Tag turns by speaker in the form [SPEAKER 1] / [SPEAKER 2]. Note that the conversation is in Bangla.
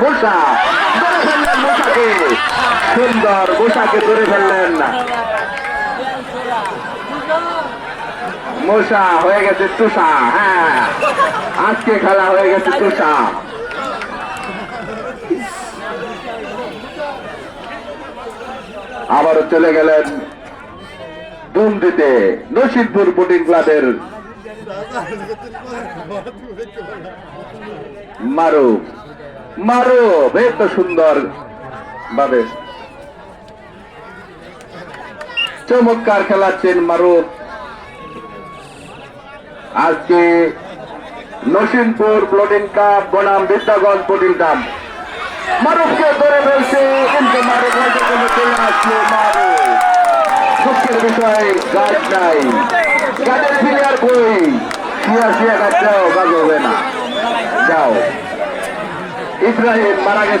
[SPEAKER 1] মূষা ধরে ফেললেন মূষাকে সুন্দর মূষাকে ধরে ফেললেন। মূষা হয়ে গেছে তুষা হ্যাঁ। আজকে খেলা হয়ে গেছে তুষা। আবারও চলে গেলেন দুম দিতে নসিদপুর বোটিং ক্লাবের মারু মারু, বেশ সুন্দর ভাবে। চমৎকার খেলাচ্ছেন মারুফ আজকে নসিমপুর প্লোটিং কাপ বনাম বিদ্যাগঞ্জ প্লোটিং কাপ মারুফকে ধরে ফেলছে, কিন্তু মারুফ হয়তো কোনো চলে আসলো মারুফ দুঃখের বিষয়, গাছ নাই। গাছের প্লেয়ার কই শিয়া শিয়া গাছটাও গাছ হবে না। ইব্রাহিম মারা গেছে।